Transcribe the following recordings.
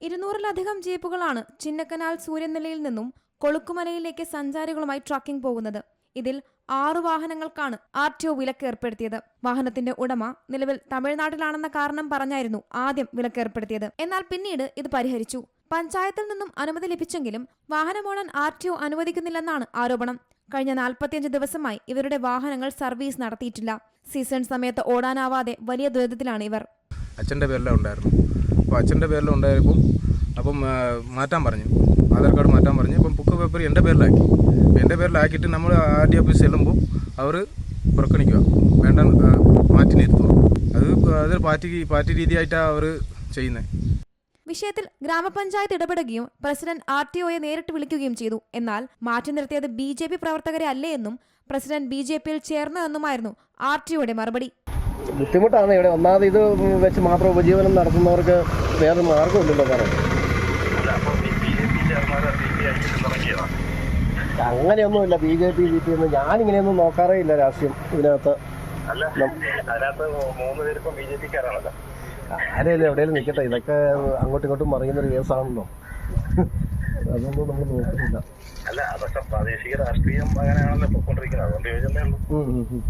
ഇരുന്നൂറിലധികം ജീപ്പുകളാണ് ചിന്നക്കനാൽ സൂര്യനിലയിൽ നിന്നും കൊളുക്കുമലയിലേക്ക് സഞ്ചാരികളുമായി ട്രക്കിംഗ് പോകുന്നത്. ഇതിൽ ആറു വാഹനങ്ങൾക്കാണ് ആർ ടി ഒ വിലക്ക് ഏർപ്പെടുത്തിയത് വാഹനത്തിന്റെ ഉടമ നിലവിൽ തമിഴ്നാട്ടിലാണെന്ന കാരണം പറഞ്ഞായിരുന്നു ആദ്യം വിലക്ക് ഏർപ്പെടുത്തിയത് എന്നാൽ പിന്നീട് ഇത് പരിഹരിച്ചു. പഞ്ചായത്തിൽ നിന്നും അനുമതി ലഭിച്ചെങ്കിലും വാഹനമോടാൻ ആർ ടി ഒ അനുവദിക്കുന്നില്ലെന്നാണ് ആരോപണം. കഴിഞ്ഞ നാൽപ്പത്തിയഞ്ച് ദിവസമായി ഇവരുടെ വാഹനങ്ങൾ സർവീസ് നടത്തിയിട്ടില്ല. സീസൺ സമയത്ത് ഓടാനാവാതെ വലിയ ദുരിതത്തിലാണ് ഇവർ. അച്ഛന്റെ പേരിലാണ് ഉണ്ടായിരുന്നു. അപ്പോൾ അച്ഛന്റെ പേരിൽ ഉണ്ടായപ്പം അപ്പം മാറ്റാൻ പറഞ്ഞു. ആധാർ കാർഡ് മാറ്റാൻ പറഞ്ഞു. അപ്പം ബുക്ക് പേപ്പർ എന്റെ പേരിലാക്കി. എന്റെ പേരിലാക്കിയിട്ട് നമ്മൾ ആർ ഡി ഓഫീസ് ചെല്ലുമ്പോൾ അവർ പുറക്കണിക്കുക. വേണ്ട മാറ്റി നിർത്തുക. അത് അത് പാർട്ടി പാർട്ടി രീതിയായിട്ടാണ് അവർ ചെയ്യുന്നത്. വിഷയത്തിൽ ഗ്രാമപഞ്ചായത്ത് ഇടപെടുകയും പ്രസിഡന്റ് ആർ ടി ഒയെ നേരിട്ട് വിളിക്കുകയും ചെയ്തു. എന്നാൽ മാറ്റി നിർത്തിയത് ബി ജെ പി പ്രവർത്തകരെ അല്ലേ എന്നും പ്രസിഡന്റ് ബി ജെ പിയിൽ ചേർന്നതെന്നുമായിരുന്നു ആർ ടി ഒയുടെ മറുപടി. ബുദ്ധിമുട്ടാണ് ഇവിടെ. ഒന്നാമത് ഇത് വെച്ച് മാത്രം ഉപജീവനം നടത്തുന്നവർക്ക് വേറെ മാർഗമില്ലല്ലോ കാരണം അങ്ങനെയൊന്നുമില്ല. B J P B P ഒന്നും ഞാനിങ്ങനെയൊന്നും നോക്കാറേ ഇല്ല രാഷ്ട്രീയം ഇതിനകത്ത്. ആരെയല്ലേ എവിടെയെങ്കിലും നിൽക്കട്ടെ ഇതൊക്കെ അങ്ങോട്ടും ഇങ്ങോട്ടും മറിയുന്ന ഒരു കേസാണല്ലോ. അതൊന്നും നമ്മൾ നോക്കുന്നില്ല. അല്ല അതൊക്കെ പ്രാദേശിക രാഷ്ട്രീയം അങ്ങനെയാണല്ലോ പോയിക്കൊണ്ടിരിക്കുന്നത് അതുകൊണ്ട് ഉം.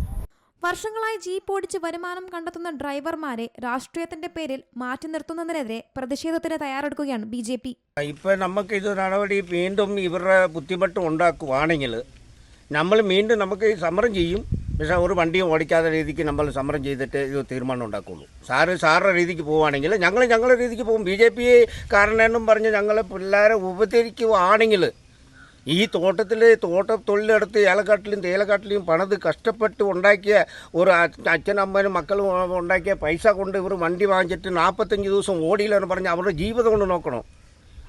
വർഷങ്ങളായി ജീപ്പ് ഓടിച്ച് വരുമാനം കണ്ടെത്തുന്ന ഡ്രൈവർമാരെ രാഷ്ട്രീയത്തിന്റെ പേരിൽ മാറ്റി നിർത്തുന്നതിനെതിരെ പ്രതിഷേധത്തിന് തയ്യാറെടുക്കുകയാണ് ബി ജെ പി. ഇപ്പൊ നമുക്ക് ഇത് നടപടി വീണ്ടും ഇവരുടെ ബുദ്ധിമുട്ട് ഉണ്ടാക്കുവാണെങ്കിൽ നമ്മൾ വീണ്ടും നമുക്ക് സമരം ചെയ്യും. പക്ഷേ ഒരു വണ്ടിയും ഓടിക്കാത്ത രീതിക്ക് നമ്മൾ സമരം ചെയ്തിട്ട് ഇത് തീരുമാനം ഉണ്ടാക്കുള്ളൂ. സാറ് സാറുടെ രീതിക്ക് പോവുകയാണെങ്കിൽ ഞങ്ങൾ ഞങ്ങളുടെ രീതിക്ക് പോകും. ബി ജെ പി കാരനെന്നും പറഞ്ഞ് ഞങ്ങളെ പിള്ളേരെ ഉപദ്രവിക്കുവാണെങ്കിൽ ഈ തോട്ടത്തിലെ തോട്ട തൊഴിലെടുത്ത് ഏലക്കാട്ടിലും തേയിലക്കാട്ടിലും പണത് കഷ്ടപ്പെട്ട് ഉണ്ടാക്കിയ ഒരു അച്ഛ- അച്ഛനമ്മനും മക്കളും ഉണ്ടാക്കിയ പൈസ കൊണ്ട് ഇവർ വണ്ടി വാങ്ങിച്ചിട്ട് നാൽപ്പത്തഞ്ച് ദിവസം ഓടിയില്ലെന്ന് പറഞ്ഞ് അവരുടെ ജീവിതം കൊണ്ട് നോക്കണം.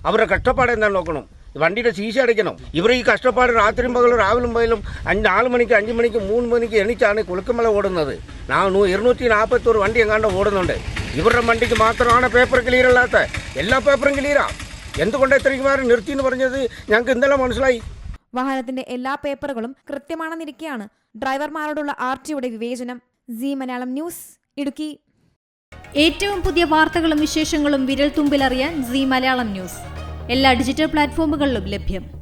അവരുടെ കഷ്ടപ്പാട് എന്താ നോക്കണം. വണ്ടിയുടെ ശീശ അടിക്കണം. ഇവർ ഈ കഷ്ടപ്പാട് രാത്രിയും പകലും രാവിലും പകലും അഞ്ച് നാല് മണിക്ക് അഞ്ച് മണിക്ക് മൂന്ന് മണിക്ക് എണീച്ചാണ് കുളുക്കമല ഓടുന്നത്. നാ ഇരുന്നൂറ്റി നാൽപ്പത്തൊരു വണ്ടി എങ്ങാണ്ട് ഓടുന്നുണ്ട്. ഇവരുടെ വണ്ടിക്ക് മാത്രമാണ് പേപ്പർ ക്ലിയർ അല്ലാത്ത. എല്ലാ പേപ്പറും ക്ലിയറാ എന്തുകൊണ്ട് ഇത്രയും നേരം നിർത്തി എന്ന് പറഞ്ഞത്? ഞങ്ങൾക്ക് ഇന്നലെ മനസ്സിലായി. വാഹനത്തിന്റെ എല്ലാ പേപ്പറുകളും കൃത്യമാണെന്നിരിക്കെയാണ് ഡ്രൈവർമാരോടുള്ള ആർടിയുടെ വിവേചനം. Zee Malayalam news Idukki. ഏറ്റവും പുതിയ വാർത്തകളും വിശേഷങ്ങളും വിരൽ തുമ്പിലറിയാൻ സി മലയാളം ന്യൂസ്. എല്ലാ ഡിജിറ്റൽ പ്ലാറ്റ്ഫോമുകളിലും ലഭ്യം.